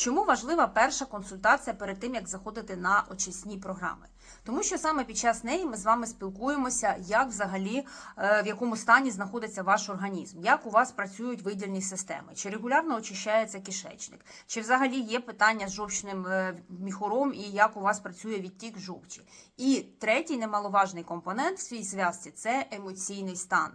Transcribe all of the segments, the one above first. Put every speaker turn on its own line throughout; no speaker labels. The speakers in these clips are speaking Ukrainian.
Чому важлива перша консультація перед тим, як заходити на очисні програми? Тому що саме під час неї ми з вами спілкуємося, як взагалі е, в якому стані знаходиться ваш організм, як у вас працюють видільні системи, чи регулярно очищається кишечник, чи взагалі є питання з жовчним е, міхуром і як у вас працює відтік жовчі. І третій немаловажний компонент в цій зв'язці це емоційний стан.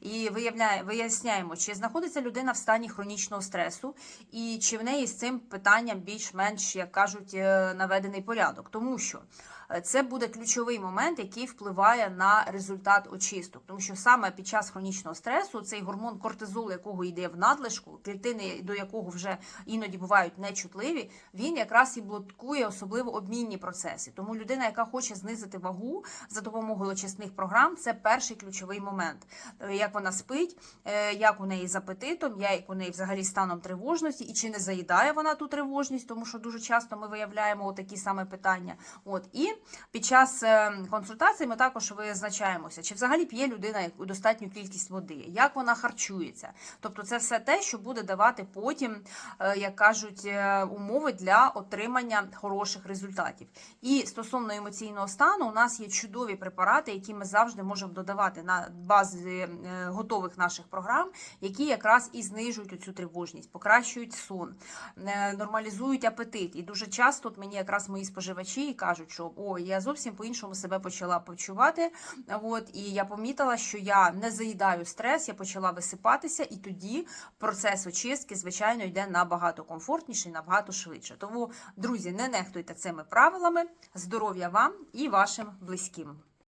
І виявляє, виясняємо, чи знаходиться людина в стані хронічного стресу, і чи в неї з цим питанням більш-менш, як кажуть, е, наведений порядок. Тому що е, це буде ключовий момент, який впливає на результат очисток, тому що саме під час хронічного стресу цей гормон кортизол, якого йде в надлишку, клітини до якого вже іноді бувають нечутливі, він якраз і блокує особливо обмінні процеси. Тому людина, яка хоче знизити вагу за допомогою очисних програм, це перший ключовий момент. Е, Як вона спить, як у неї з апетитом, як у неї взагалі станом тривожності, і чи не заїдає вона ту тривожність, тому що дуже часто ми виявляємо такі саме питання. От і під час е, консультації ми також визначаємося, чи взагалі п'є людина достатню кількість води, як вона харчується. Тобто, це все те, що буде давати потім, е, як кажуть, е, умови для отримання хороших результатів. І стосовно емоційного стану, у нас є чудові препарати, які ми завжди можемо додавати на базі готових наших програм, які якраз і знижують цю тривожність, покращують сон, нормалізують апетит. І дуже часто от мені якраз мої споживачі кажуть, що о, я зовсім по-іншому себе почала почувати. От і я помітила, що я не заїдаю стрес, я почала висипатися, і тоді процес очистки, звичайно, йде набагато комфортніше і набагато швидше. Тому, друзі, не нехтуйте цими правилами. Здоров'я вам і вашим близьким.